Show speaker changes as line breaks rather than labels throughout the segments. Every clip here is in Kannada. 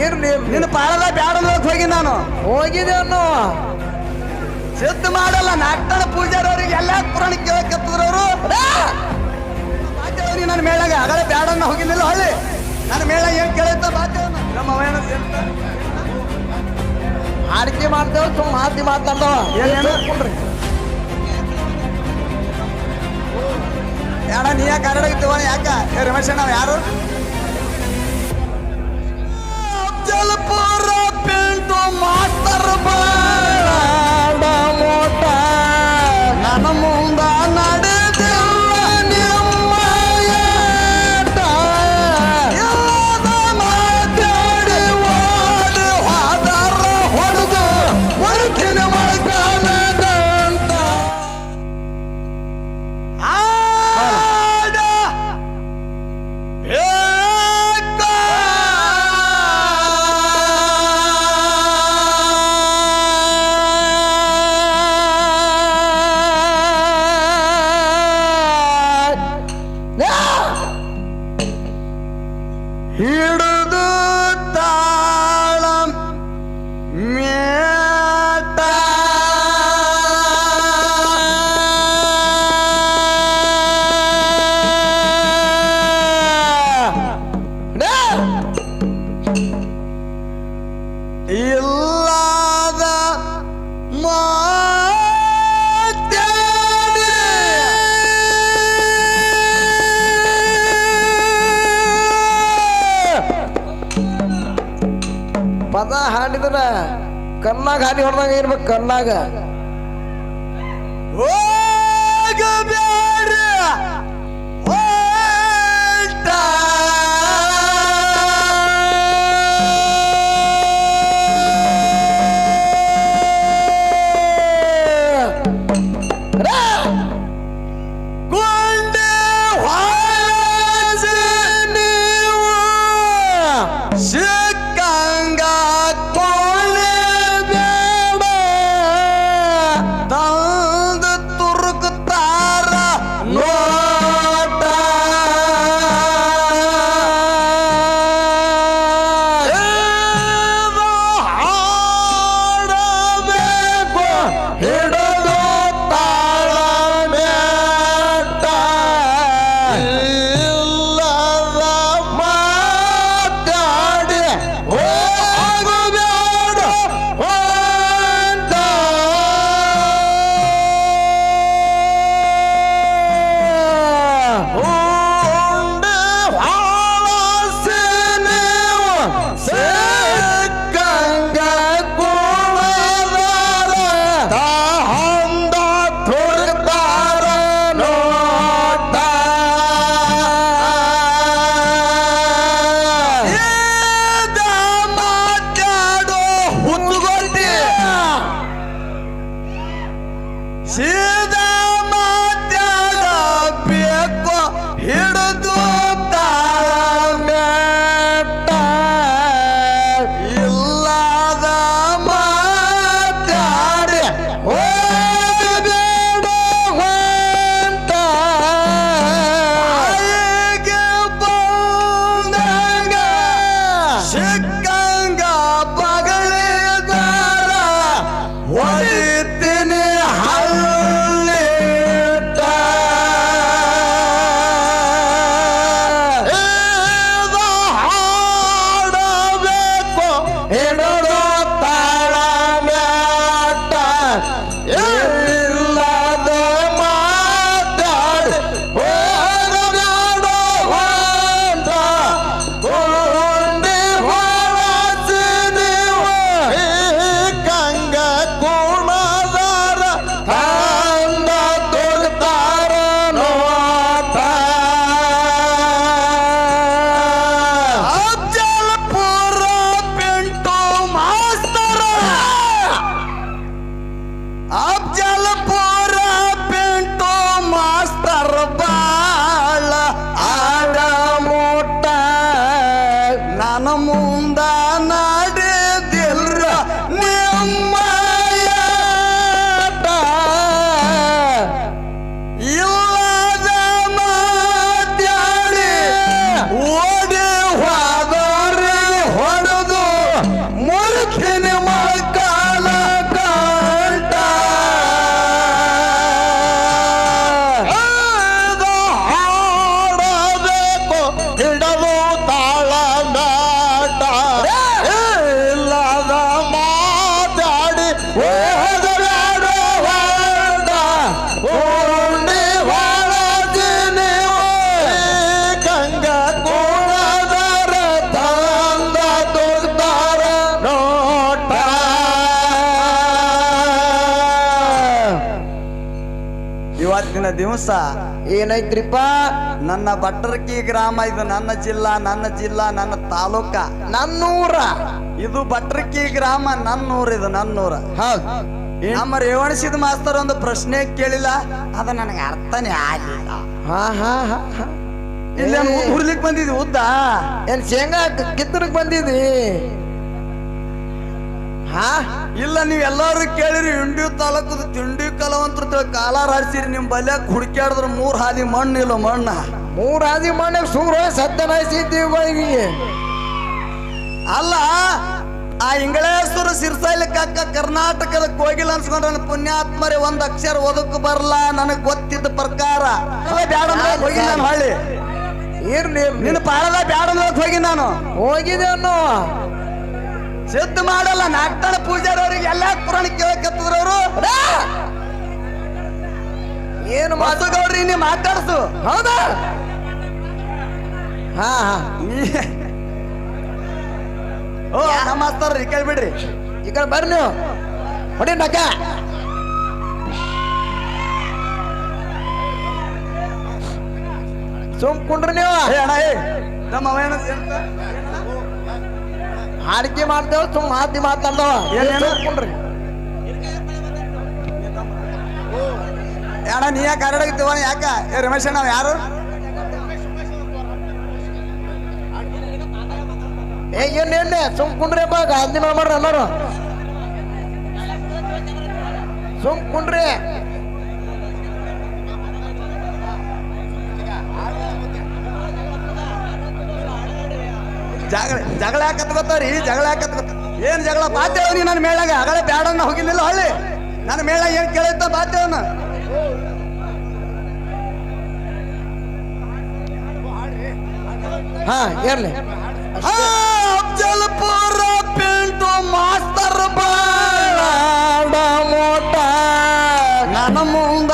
ಇರ್ಲಿ
ನಿನ್ನ ಪಾಳದ ಬ್ಯಾಡ ಅನ್ನೋಕ್ ಹೋಗಿ ನಾನು.
ಹೋಗಿದೆ ಅನ್ನೋ
ಸಿದ್ಧ ಮಾಡಲ್ಲ ನಾಲ್ಕಣ ಪೂಜಾರವ್ರಿಗೆ ಎಲ್ಲ ಪುರಾಣ ಕೇಳಕತ್ತಿದ್ರವರು ಬಾಧ್ಯವ್ರಿ ನನ್ನ ಮೇಳಾಗ ಆಗಲೇ ಬ್ಯಾಡ ಅನ್ನೋ ಹೋಗಿದ್ದಿಲ್ಲ ಹೊಳ್ಳಿ ನನ್ನ ಮೇಳ ಏನ್ ಕೇಳುತ್ತ ಬಾಧ್ಯವ್ನ ನಮ್ಮ ಅವೇನ
ಆಡಿಕೆ ಮಾಡ್ತೇವ ಸುಮ್ ಮಾತಿ ಮಾತಾಡ್ತಾವ.
ಏನೇನು? ಯಾಡ ನೀ ಯಾಕೆ ಇತ್ತು ಯಾಕ? ಏ ರಮೇಶ್ ನಾವು ಯಾರು? ಜಲಪುರ ಪಿಂಟು ಮಾಸ್ತರ್ ಬಾಡ ಹಿಡಿದು
ಕಲ್ಲಾಗ ಹಾನಿ ಹೊಡೆದಾಗ ಇರ್ಬೇಕು ಕಣ್ಣಾಗ
ಹೋಗಬೇಡ ಹೊರ್ಟ. ದಿವಸ
ಏನೈತ್ರಿಪ್ಪ
ನನ್ನ ಬಟ್ಟರ್ಕಿ ಗ್ರಾಮ ಇದು ನನ್ನ ಜಿಲ್ಲಾ ನನ್ನ ಜಿಲ್ಲಾ ನನ್ನ ತಾಲೂಕ
ನನ್ನೂರ.
ಇದು ಭಟ್ರಕಿ ಗ್ರಾಮ ನನ್ನೂರ ಇದು ನನ್ನೂರ.
ಹೌದು.
ನಮ್ಮ ರೇವಣಿಸಿದ ಮಾಸ್ತರ್ ಒಂದು ಪ್ರಶ್ನೆ ಕೇಳಿಲ್ಲ ಅದ ನನಗೆ ಅರ್ಥನೇ ಆಗಿಲ್ಲ
ಹಾ ಹಾ ಹಾ ಹಾ.
ಇಲ್ಲ ಹುರ್ಲಿಕ್ ಬಂದಿದ್ವಿ ಉದ್ದ?
ಏನ್ ಶೇಂಗಾ ಕಿತ್ತನಕ್ ಬಂದಿದಿ ಹಾ?
ಇಲ್ಲ ನೀವ್ ಎಲ್ಲಾರು ಕೇಳಿರಿ ಹಿಂಡಿ ತಾಲೂಕದ ತಿಂಡಿ ಕಲವಂತರ ತಿಳ್ ಕಾಲಾರ ಹಾಡ್ಸಿರಿ ನಿಮ್ ಬಲ್ಯಾಕ್ ಹುಡುಕ್ಯಾಡಿದ್ರ ಮೂರ್ ಹಾದಿ ಮಣ್ಣು ಇಲ್ಲ ಮಣ್ಣ.
ಮೂರ್ ಹಾದಿ ಮಣ್ಣಾಗ ಸೂರ ಸತ್ಯನಾಯಿಸಿದ್ದೀವಿ
ಅಲ್ಲ ಆ ಇಂಗಳೇಶ್ವರ ಸಿರ್ಸೈಲಕ್ಕ ಕರ್ನಾಟಕದ ಕೋಗಿಲ ಅನ್ಸ್ಕೊಂಡ್ರ ಪುಣ್ಯಾತ್ಮರೇ ಒಂದ್ ಅಕ್ಷರ ಓದಕ್ ಬರಲ್ಲ ನನಗ್ ಗೊತ್ತಿದ್ದ ಪ್ರಕಾರ. ಅಲ್ಲ, ಬ್ಯಾಡ ಹೋಗಿ ನಾನು ಹೊಳ್ಳಿ
ಇರ್ಲಿ
ನಿನ್ನ ಪಾಳದ ಬ್ಯಾಡ ಹೋಗಿ ನಾನು.
ಹೋಗಿದೆ ಅನ್ನೋ.
ಸಿದ್ಧ ಮಾಡಲ್ಲ ನಾಲ್ಕಣ ಪೂಜಾರವ್ರಿಗೆ ಎಲ್ಲಾ ಪುರಾಣ ಕೇಳಕತ್ತಿದ್ರು ಅವರು
ಏನು ಮಾತು
ಮಸಗೌಡ್ರಿ ನೀ ಮಾತಾಡ್ಸು.
ಹೌದಾ? ಹಾ ಹಾ.
ಓ ನಮ್ಮ ಮಾಸ್ತರ್ ಈ ಕೈ ಬಿಡ್ರಿ.
ಈ ಕಡೆ ಬರ್ರಿ ನೀವು. ಹೊಡಿ ನಕ ಸುಮ್ ಕುಂಡ್ರಿ ನೀವು
ನಮ್ಮ ಅವ ಏನು
ಹಾಡಿಕೆ ಮಾಡ್ತೇವ ಸುಮ್ ಮಾತಿ ಮಾತಾಡ್ದವ
ಏನೇನು?
ಸುಮ್ ಕುಂಡ್ರಿ
ಏ ಅಣ್ಣ ನೀ ಯಾಕೆ ಹರಡಾಗಿದ್ದೀವ ಯಾಕ? ಏ ರಮೇಶ್ ಅಣ್ಣ ಯಾರು?
ಏ ಏನ್ ಏನ್ ಸುಮ್ ಬಾ ಗಾಂಧಿ ಮಾಡ್ರಿ ಎಲ್ಲಾರು. ಸುಮ್ ಕುಂಡ್ರಿ.
ಜಗಳ ಜಗಳ ಯಾಕತ್ ಗೊತ್ತವ್ರಿ ಜಗಳ ಯಾಕ ಗೊತ್ತ ಏನ್ ಜಗಳ? ಬಾತೇವ ನೀ ನನ್ನ ಮೇಳಾಗ ಅಗಳೇ ಬ್ಯಾಡನ್ನ ಹೋಗಿಲ್ಲ ಹಳ್ಳಿ. ನನ್ನ ಮೇಳ ಏನ್ ಕೇಳಿತ್ತ ಬಾತೇವನ
ಹಾ ಇರ್ಲಿ
ಅಫ್ಜಲ್ಪುರ ಪಿಂಟು ಮಾಸ್ತರ್ ಬಾಳ
ಮೋಟ.
ನನ್ನ ಮುಂದ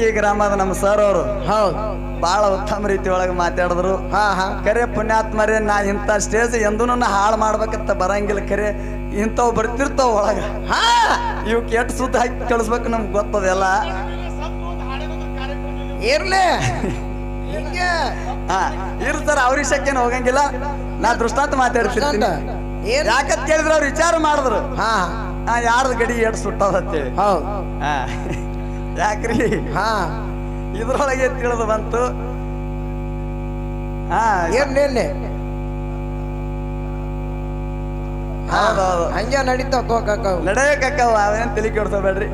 ಭಟ್ರಕಿ ಗ್ರಾಮದ ನಮ್ಮ ಸರ್ ಅವರು
ಹೌದು.
ಬಹಳ ಉತ್ತಮ ರೀತಿ ಒಳಗೆ ಮಾತಾಡಿದ್ರು.
ಹಾ ಹಾ.
ಕರೆ ಪುಣ್ಯಾತ್ಮರೇ ನಾ ಇಂಥ ಸ್ಟೇಜ್ ಎಂದೂ ಹಾಳು ಮಾಡ್ಬೇಕಂತ ಬರಂಗಿಲ್ಲ ಕರೆ. ಇಂಥವು ಬರ್ತಿರ್ತಾವ ಒಳಗ.
ಹಾ.
ಇವ್ ಕೆಟ್ಟ ಸುದ್ದಿ ಹಾಕಿ ಕಳಿಸ್ಬೇಕು ನಮ್ಗೆ ಗೊತ್ತದೆಲ್ಲ.
ಇರ್ಲಿ. ಹಿಂಗೆ.
ಹಾ ಇರ್ ಸರ್ ಅವ್ರ ವಿಷಯಕ್ಕೇನು ಹೋಗಂಗಿಲ್ಲ. ನಾ ದೃಷ್ಟಾಂತ ಮಾತಾಡ್ತಿರ್ತೀನಿ. ಯಾಕಂತ ಕೇಳಿದ್ರೆ ಅವ್ರು ವಿಚಾರ ಮಾಡಿದ್ರು.
ಹಾ
ಯಾರ್ದು ಗಡಿ ಎಷ್ಟು ಸುಟ್ಟದ ಅಂತೇಳಿ.
ಹೌದ್.
ಹಾ. ಯಾಕ್ರಿ?
ಹಾ.
ಇದ್ರೊಳಗೆ ತಿಳಿದು ಬಂತು. ಹಾ
ಹಾ,
ಹೌದೌದು.
ಹಂಗೆ ನಡೀತಾವ ತೋಕಕ್ಕ
ನಡೆಯಕ್ಕವ ಅವೇನ್ ತಿಳಿ ಕೆಡ್ಸೋಬೇಡ್ರಿ.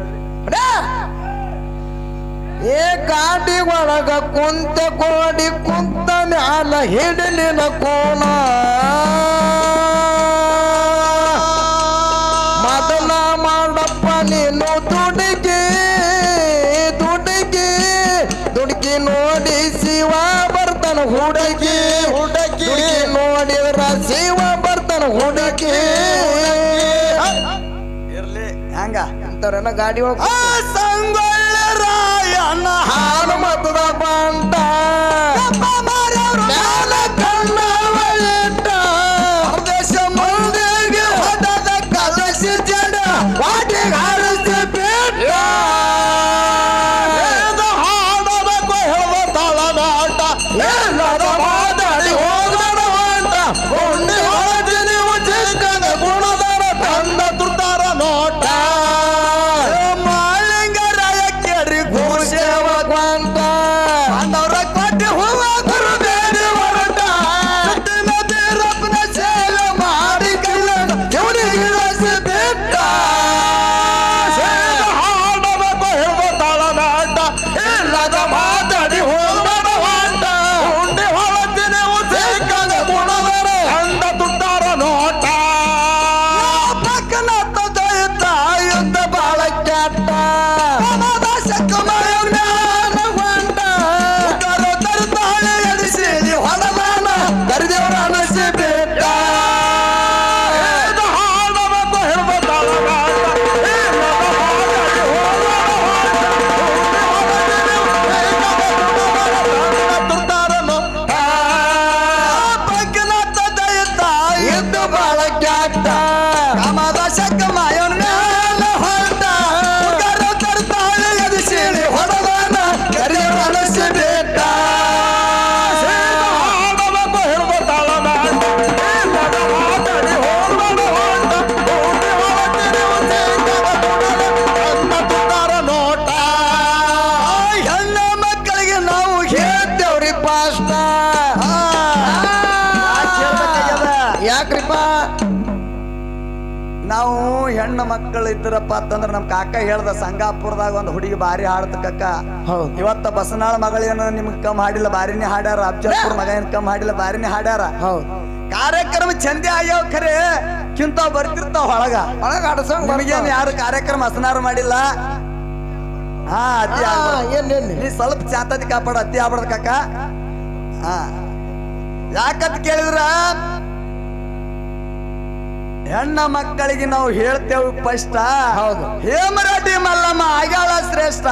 ಏ ಕಾಟಿ ಒಳಗ ಕುಂತ ಕೋಡಿ ಕುಂತ ಮ್ಯಾಲ ಹಿಡಲಿನ ಕೋಣ. ಇಂಥವ್ರೆಲ್ಲ ಗಾಡಿ ಒಳಗ್
ಮಕ್ಕಳು ಇದ್ರಪ್ಪ ಅಂತಂದ್ರ ನಮ್ ಕಾಕ ಹೇಳ್ದ ಸಂಗಾಪುರದಾಗ ಒಂದು ಹುಡುಗಿ ಬಾರಿ ಹಾಡ್ತಕ್ಕ
ಹೌದು.
ಇವತ್ತ ಬಸನಾಳ ಮಗಳೇನು ನಿಮ್ಗೆ ಕಮ್ ಹಾಡಿಲ್ಲ ಬಾರಿನೇ ಹಾಡ್ಯಾರ ಅಫ್ಜಲ್ಪುರ ಮಗ ಏನ್ ಕಮ್ ಹಾಡಿಲ್ಲ ಬಾರಿನೇ ಹಾಡ್ಯಾರ. ಕಾರ್ಯಕ್ರಮ ಚಂದೆ ಆಗ್ಯಾವ ಖರೆ ಕಿಂತ ಬರ್ತಿರ್ತಾವ
ಒಳಗ. ಒಳಗ
ನಿಮಗೇನು ಯಾರು ಕಾರ್ಯಕ್ರಮ ಹಸನಾರು ಮಾಡಿಲ್ಲ? ಹಾ ಅತಿ ನೀ ಸ್ವಲ್ಪ ಚಾತತಿ ಕಾಪಾಡ ಅತಿ ಆಗ್ಬಾರ್ದು ಕಾಕ. ಹಾ. ಯಾಕಂತ ಕೇಳಿದ್ರ ಹೆಣ್ಣ ಮಕ್ಕಳಿಗೆ ನಾವು ಹೇಳ್ತೇವೆ ಫಸ್ಟ್.
ಹೌದು.
ಹೇಮರಾಟಿ ಮಲ್ಲಮ್ಮ ಆಗ್ಯಾಳ ಶ್ರೇಷ್ಠ.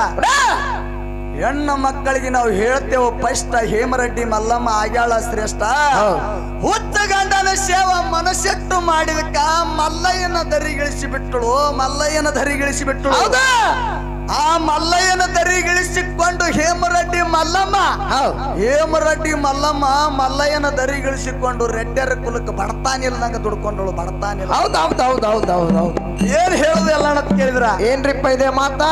ಹೆಣ್ಣ ಮಕ್ಕಳಿಗೆ ನಾವು ಹೇಳ್ತೇವೆ ಫಸ್ಟ್ ಹೇಮರೆಡ್ಡಿ ಮಲ್ಲಮ್ಮ ಆಗ್ಯಾಳ ಶ್ರೇಷ್ಠ. ಹುತ್ತ ಗಂಡನ ಸೇವ ಮನಸ್ಸೆಟ್ಟು ಮಾಡಿದಕ್ಕ ಮಲ್ಲಯ್ಯನ ದರಿಗಿಳಿಸಿ ಬಿಟ್ಟಳು ಮಲ್ಲಯ್ಯನ ದರಿಗಿಳಿಸಿ ಬಿಟ್ಟಳು
ಹೌದಾ.
ಆ ಮಲ್ಲಯ್ಯನ ದರಿಗಿಳಿಸಿಕೊಂಡು ಹೇಮರೆಡ್ಡಿ ಮಲ್ಲಮ್ಮ. ಹೇಮರೆಡ್ಡಿ ಮಲ್ಲಮ್ಮ ಮಲ್ಲಯ್ಯನ ದರಿಗಿಳಿಸಿಕೊಂಡು ರೆಡ್ಡರ ಕುಲಕ್ಕೆ ಬಡತಾನಿಲ್ದಂಗ ದುಡ್ಕೊಂಡಳು ಬಡತಾನಿಲ್ಲ.
ಹೌದ್ ಹೌದು ಹೌದು ಹೌದು ಹೌದು ಹೌದು.
ಏನ್ ಹೇಳುದು ಎಲ್ಲ ಅಂತ ಕೇಳಿದ್ರ?
ಏನ್ರಿಪ್ಪ ಇದೆ ಮಾತ?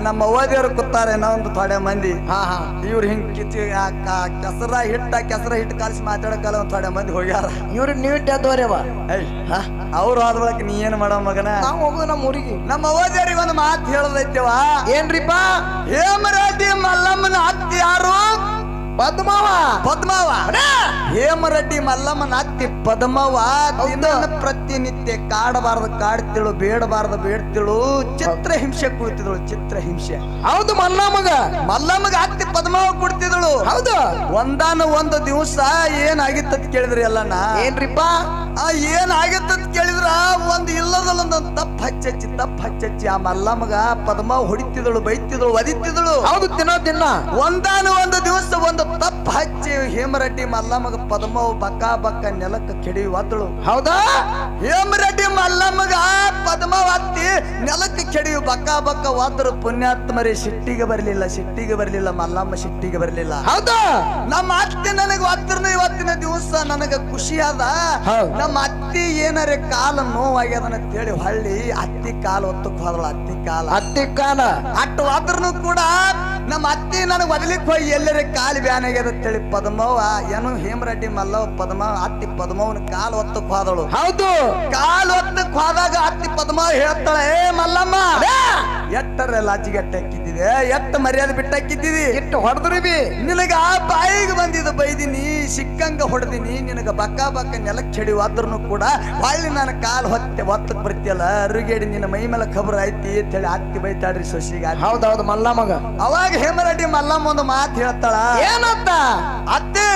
ನಮ್ಮ ಓದಿಯವರು ಕೂತಾರೆ ಒಂದು ಥೊಡೆ ಮಂದಿ.
ಹಾ ಹಾ.
ಇವ್ರು ಹಿಂಗ್ ಕಿಚ್ಚಿ ಆ ಕ- ಕೆಸರ ಹಿಟ್ಟ ಕೆಸರ ಹಿಟ್ಟು ಕಾಲಿಸಿ ಮಾತಾಡಕಲ್ಲ ಒಂದ್ ಥೋಡೆ ಮಂದಿ ಹೋಗ್ಯಾರ.
ಇವ್ರು ನೀವು
ಏಯ್ ಅವ್ರು ಆದ ನೀ ಏನ್ ಮಾಡೋ ಮಗನ?
ನಾವು ಹೋಗುದು ನಮ್ಮ ಊರಿಗೆ.
ನಮ್ಮ ಓದಿಯವ್ರಿಗೆ ಒಂದು ಮಾತು ಹೇಳದೈತೆವ
ಏನ್ರಿಪ್ಪ?
ಹೇಮರಾಜಿ ಮಲ್ಲಮ್ಮನ ಅತ್ತಿ ಯಾರು?
ಪದ್ಮಾವ.
ಪದ್ಮವ. ಹೇಮರೆಡ್ಡಿ ಮಲ್ಲಮ್ಮನ ಅತ್ತಿ ಪದ್ಮವ ದಿನ ಪ್ರತಿನಿತ್ಯ ಕಾಡಬಾರದು ಕಾಡ್ತಿಳು ಬೇಡಬಾರ್ದು ಬೇಡ್ತಿಳು. ಚಿತ್ರ ಹಿಂಸೆ ಕುಳಿತಿದಳು ಚಿತ್ರ ಹಿಂಸೆ.
ಹೌದು ಮಲ್ಲಮ್ಮಗ.
ಮಲ್ಲಮ್ಮಗ ಅತ್ತಿ ಪದ್ಮವ ಕೊಡ್ತಿದಳು.
ಹೌದು.
ಒಂದಾನ ಒಂದು ದಿವಸ ಏನಾಗಿತ್ತತ್ ಕೇಳಿದ್ರಿ ಎಲ್ಲನ?
ಏನ್ರಿಪ್ಪ?
ಆ ಏನಾಗಿತ್ತತ್ ಕೇಳಿದ್ರ? ಒಂದ್ ಇಲ್ಲದಲ್ಲೊಂದು ತಪ್ಪ ಹಚ್ಚಚ್ಚಿ ತಪ್ಪ ಹಚ್ಚಚ್ಚಿ ಆ ಮಲ್ಲಮ್ಮಗ ಪದ್ಮ ಹೊಡಿತಿದಳು ಬೈತಿದಳು ಒದಿತಿದಳು.
ಹೌದು ತಿನ್ನೋ ತಿನ್ನ.
ಒಂದಾನ ಒಂದು ದಿವಸ ಒಂದು ತಪ್ಪ ಹಚ್ಚಿ ಹೇಮರೆಡ್ಡಿ ಮಲ್ಲಮ್ಮಗ ಪದ್ಮವು ಬಕ್ಕ ಬಕ್ಕ ನೆಲಕ್ಕೆ ಕೆಡಿ ಒದ್ದಳು
ಹೌದಾ
ಹೇಮರೆಡ್ಡಿ ಮಲ್ಲಮ್ಮಗ ಪದ್ಮವ್ ಅತ್ತಿ ನೆಲಕ್ಕೆ ಕೆಡಿಯು ಬಕ್ಕ ಬಕ್ಕ ಒದ್ರು ಪುಣ್ಯಾತ್ಮರಿ ಸಿಟ್ಟಿಗೆ ಬರಲಿಲ್ಲ ಸಿಟ್ಟಿಗೆ ಬರಲಿಲ್ಲ ಮಲ್ಲಮ್ಮ ಸಿಟ್ಟಿಗೆ ಬರಲಿಲ್ಲ.
ಹೌದಾ?
ನಮ್ಮ ಅತ್ತಿ ನನಗೆ ಒತ್ತರ್ನ ಇವತ್ತಿನ ದಿವಸ ನನಗ ಖುಷಿ ಅದ ನಮ್ಮ ಅತ್ತಿ ಏನಾರೆ ಕಾಲ ನೋವಾಗ್ಯದನ ಅಂತೇಳಿ ಹಳ್ಳಿ ಅತ್ತಿ ಕಾಲ ಒತ್ತಕ್ ಹೋದಳ ಅತ್ತಿ ಕಾಲ.
ಅತ್ತಿ ಕಾಲ.
ಅಟ್ಟು ಆದ್ರೂ ಕೂಡ ನಮ್ಮ ಅತ್ತಿ ನನಗೆ ಒದಲಿಕ್ಕೆ ಹೋಗಿ ಎಲ್ಲರ ಕಾಲು ಬ್ಯಾನ್ ಆಗ್ಯದ ಅಂತೇಳಿ ಪದ್ಮವ್ವ ಏನು ಹೇಮರೆಡ್ಡಿ ಮಲ್ಲವ ಪದ್ಮ ಅತ್ತಿ ಪದ್ಮವನ ಕಾಲ್ ಒತ್ತಕ್ ಹೋದಳು.
ಹೌದು.
ಕಾಲ್ ಒತ್ತಕ್ ಹೋದಾಗ ಅತ್ತಿ ಪದ್ಮ ಹೇಳ್ತಾಳೆ ಏ ಮಲ್ಲಮ್ಮ ಎತ್ತರ ಲಾಚಿಗೆಟ್ಟ ಹಾಕಿದ್ದಿದೆ ಎತ್ತ ಮರ್ಯಾದೆ ಬಿಟ್ಟಾಕಿದ್ದೀವಿ
ಇಟ್ಟು ಹೊಡೆದ್ರಿ ಬಿ
ನಿನಗ ಆ ಬಾಯಿಗೆ ಬಂದಿದ್ದು ಬೈದಿನಿ ಸಿಕ್ಕಂಗ ಹೊಡೆದಿನಿ. ನಿನಗ ಬಕ್ಕ ಬಕ್ಕ ನೆಲಕ್ಕೆ ಚೆಡಿ ಆದ್ರೂ ಕೂಡ ಹೊಳ್ಳಿ ನಾನು ಕಾಲ್ ಹೊತ್ತೆ ಒತ್ತಕ್ ಬರ್ತಿಯಲ್ಲ ಅರುಗೇಡಿ ನಿನ್ನ ಮೈ ಮೇಲೆ ಖಬರ್ ಐತಿ ಅಂತೇಳಿ ಅತ್ತಿ ಬೈತಾಳ್ರಿ ಸೊಸಿಗ
ಹೌದೌದು ಮಲ್ಲಮ್ಮಗ. ಮಗ
ಅವಾಗ ಹೇಮರೆಡ್ಡಿ ಮಲ್ಲಮ್ಮ ಒಂದು ಮಾತು ಹೇಳ್ತಾಳ
ಏನತ್ತ
ಅತ್ತೆ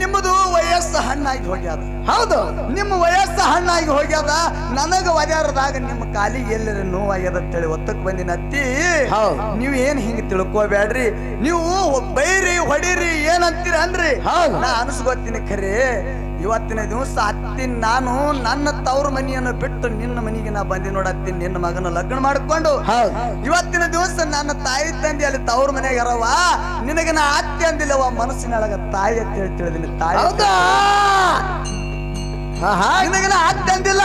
ನಿಮ್ಮದು ವಯಸ್ಸು ಹಣ್ಣಾಗಿ ಹೋಗ್ಯದ.
ಹೌದು
ನಿಮ್ಮ ವಯಸ್ಸು ಹಣ್ಣಾಗಿ ಹೋಗ್ಯದ. ನನಗ ಒದ್ಯಾರದಾಗ ನಿಮ್ಮ ಕಾಲಿಗೆ ಎಲ್ಲರ ನೋವಾಗ್ಯದ ಅಂತೇಳಿ ಒತ್ತಕ್ ಬಂದಿನ ಅತ್ತಿ.
ಹೌದ್.
ನೀವು ಏನ್ ಹಿಂಗ ತಿಳ್ಕೊಬೇಡ್ರಿ? ನೀವು ಬೈರಿ ಹೊಡಿರಿ ಏನಂತೀರ ಅನ್ರಿ. ನಾ ಅನ್ಸ್ಕೊತೀನಿ ಖರೆ. ಇವತ್ತಿನ ದಿವಸ ಅತ್ತಿನ ನಾನು ನನ್ನ ತವ್ರ ಮನೆಯನ್ನು ಬಿಟ್ಟು ನಿನ್ನ ಮನೆಗೆ ನಾ ಬಂದಿ ನೋಡತ್ತೀನಿ ನಿನ್ನ ಮಗನ ಲಗ್ನ ಮಾಡ್ಕೊಂಡು. ಇವತ್ತಿನ ದಿವಸ ನನ್ನ ತಾಯಿ ತಂದೆ ಅಲ್ಲಿ ತವ್ರ ಮನೆಗೆ ಇರವ ನಿನಗೆ ನಾ ಅತ್ತೆ ಅಂದಿಲ್ಲವ ಮನಸ್ಸಿನೊಳಗ ತಾಯಿ ಅಂತ ಹೇಳಿ ತಿಳಿದಿನಿ. ತಾಯಿ ನಿನಗೆ ನಾ ಅತ್ತೆ ಅಂದಿಲ್ಲ?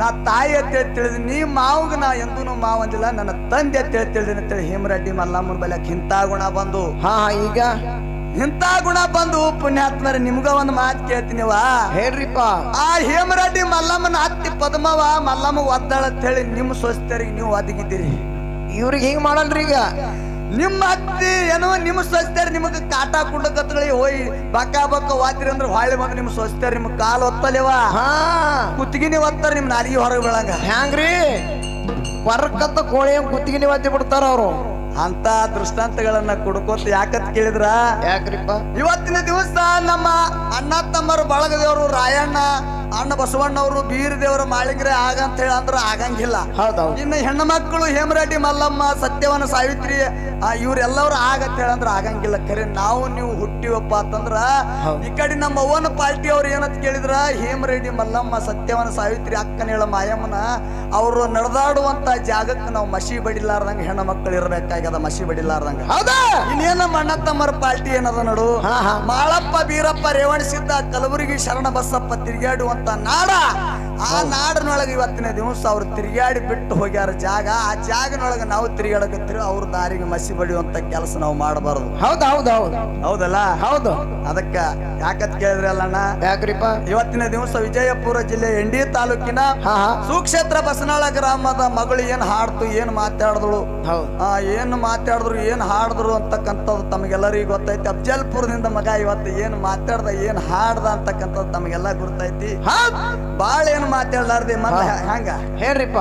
ನಾ ತಾಯಿ ಅಂತ ಹೇಳಿ ತಿಳಿದಿನಿ. ನೀ ಮಾವಗ ನಾ ಎಂದೂ ಮಾವ ಅಂದಿಲ್ಲ. ನನ್ನ ತಂದೆ ಅಂತ ಹೇಳಿ ತಿಳಿದಿನಿ ಅಂತೇಳಿ ಹೇಮರೆಡ್ಡಿ ಮಲ್ಲಮ್ಮನ ಬಲ್ಯಾಕ ಇಂಥ ಗುಣ ಬಂದು
ಹಾ ಈಗ?
ಇಂಥ ಗುಣ ಬಂದು ಪುಣ್ಯಾತ್ಮರ ನಿಮ್ಗ ಒಂದು ಮಾತು ಕೇಳ್ತೀನಿವ
ಹೇಳ್ರಿಪ್ಪ.
ಆ ಹೇಮರೆಡ್ಡಿ ಮಲ್ಲಮ್ಮನ ಅತ್ತಿ ಪದ್ಮವ ಮಲ್ಲಮ್ಮ ಒದ್ದಾಳ ಅಂತ ಹೇಳಿ ನಿಮ್ಮ ಸ್ವಸ್ಥರಿಗೆ ನೀವು ಒದಗಿದ್ದೀರಿ.
ಇವ್ರಿಗೆ ಹಿಂಗ್ ಮಾಡಲ್ರಿ ಈಗ?
ನಿಮ್ಮ ಅತ್ತಿ ಏನೋ ನಿಮ್ಮ ಸ್ವಸ್ಥರು ನಿಮಗೆ ಕಾಟ ಕುಂಡಕತ್ಗಳಿಗೆ ಹೋಯ್ ಬಕ್ಕ ಬಕ್ಕ ವಾದ್ರಿ ಅಂದ್ರೆ ಹೊಳ್ಳಿ ಬಂದು ನಿಮ್ಮ ಸ್ವಸ್ಥರು ನಿಮ್ ಕಾಲು ಒತ್ತಲೇವ?
ಹಾ.
ಕುತ್ತಿಗಿನಿ ಒತ್ತಾರ ನಿಮ್ ನಾಲಿಗೆ ಹೊರಗೆ ಬೀಳಂಗ.
ಹ್ಯಾಂಗ್ರಿ? ವರ್ಕತ್ತ ಕೋಳಿ ಕುತ್ತಿಗೆ ಒತ್ತಿ ಬಿಡ್ತಾರ ಅವ್ರು.
ಅಂತ ದೃಷ್ಟಾಂತಗಳನ್ನ ಕೊಡ್ಕೋತ ಯಾಕತ್ ಕೇಳಿದ್ರ?
ಯಾಕ್ರಿಪ್ಪ?
ಇವತ್ತಿನ ದಿವಸ ನಮ್ಮ ಅಣ್ಣ ತಮ್ಮರು ಬಳಗದವರು ರಾಯಣ್ಣ ಅಣ್ಣ ಬಸವಣ್ಣವರು ಬೀರ್ ದೇವರ ಆಗ ಆಗಂತ ಹೇಳ ಅಂದ್ರ ಆಗಂಗಿಲ್ಲ.
ಹೌದೌದು.
ಇನ್ನು ಹೆಣ್ಣು ಮಕ್ಕಳು ಹೇಮರೆಡ್ಡಿ ಮಲ್ಲಮ್ಮ ಸತ್ಯವನ ಸಾವಿತ್ರಿ ಆ ಇವ್ರೆಲ್ಲವ್ರು ಆಗಂತ ಹೇಳಂದ್ರ ಆಗಂಗಿಲ್ಲ. ಖರೆ ನಾವು ನೀವು ಹುಟ್ಟಿವಪ್ಪ ಅಂತಂದ್ರ. ಈ ಕಡೆ ನಮ್ಮ ಅವ್ವನ ಪಾರ್ಟಿ ಅವ್ರು ಏನಂತ ಕೇಳಿದ್ರ ಹೇಮರೆಡ್ಡಿ ಮಲ್ಲಮ್ಮ ಸತ್ಯವನ ಸಾವಿತ್ರಿ ಅಕ್ಕನ ಹೇಳ ಮಾಯಮ್ಮನ ಅವರು ನಡೆದಾಡುವಂತ ಜಾಗಕ್ಕೆ ನಾವು ಮಸಿ ಬಡಿಲಾರ್ದಂಗ ಹೆಣ್ಣು ಮಕ್ಕಳು ಇರ್ಬೇಕಾಗ್ಯದ ಮಸಿ ಬಡಿಲಾರ್ದಂಗ.
ಹೌದಾ.
ಇನ್ನೇನ ನಮ್ಮ ಅಣ್ಣ ತಮ್ಮರ ಪಾರ್ಟಿ ಏನದ ನಡು. ಮಾಳಪ್ಪ ಬೀರಪ್ಪ ರೇವಣಿಸಿದ್ದ ಕಲಬುರಗಿ ಶರಣ ಬಸಪ್ಪ ತಿರುಗಾಡುವಂತ ನಾಡ ಆ ನಾಡಿನೊಳಗೆ ಇವತ್ತಿನ ದಿವಸ ಅವ್ರು ತಿರುಗಾಡಿ ಬಿಟ್ಟು ಹೋಗ್ಯಾರ ಜಾಗ. ಆ ಜಾಗನೊಳಗೆ ನಾವು ತಿರುಗಾಡಕತ್ತಿರೋ ಅವ್ರ ದಾರಿಗೆ ಮಸಿ ಬಡಿಯುವಂತ ಕೆಲಸ ನಾವು ಮಾಡಬಾರದು.
ಹೌದು ಹೌದು ಹೌದು.
ಹೌದಲ್ಲ?
ಹೌದು.
ಅದಕ್ಕ ಯಾಕತ್ ಕೇಳಿದ್ರಲ್ಲಣ್ಣ
ಯಾಕ್ರಿಪ್ಪ?
ಇವತ್ತಿನ ದಿವಸ ವಿಜಯಪುರ ಜಿಲ್ಲೆ ಎಂಡಿ ತಾಲೂಕಿನ ಸುಕ್ಷೇತ್ರ ಬಸನಾಳ ಗ್ರಾಮದ ಮಗಳು ಏನ್ ಹಾಡ್ತು ಏನ್ ಮಾತಾಡಿದಳು? ಏನು ಮಾತಾಡಿದ್ರು ಏನ್ ಹಾಡಿದ್ರು ಅಂತಕ್ಕಂಥದ್ದು ತಮಗೆಲ್ಲರಿಗೂ ಗೊತ್ತೈತಿ. ಅಫ್ಜಲ್ಪುರದಿಂದ ಮಗ ಇವತ್ತು ಏನ್ ಮಾತಾಡ್ದ ಏನ್ ಹಾಡ್ದ ಅಂತಕ್ಕಂಥದ್ದು ತಮಗೆಲ್ಲ
ಗೊತ್ತೈತಿ
ಬಾಳ ಏನು ಮಾತಾಡ್ಲಾರ್ದೆ ಮತ್ತ. ಹಂಗ
ಹೇಳ್ರಿಪ್ಪ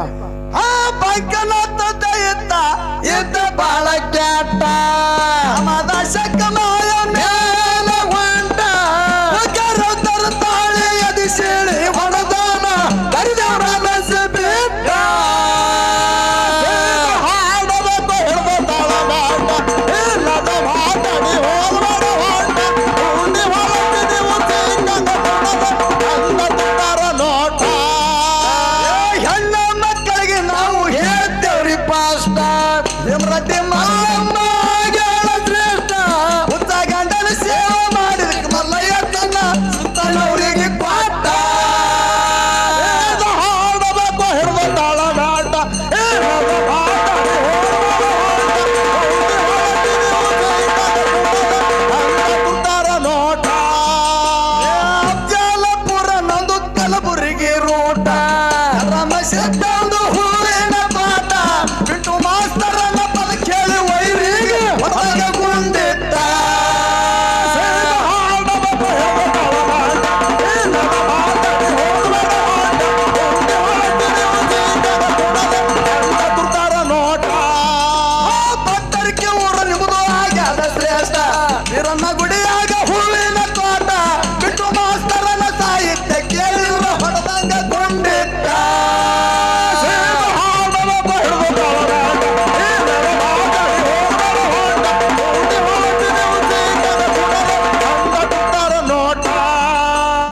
ಆ ಬಗ್ಗನಾಥದ ಇದ್ದ ಇದ್ದ
ಬಾಳ ಕ್ಯಾಟ
ಮದ ಶಕ್ಕ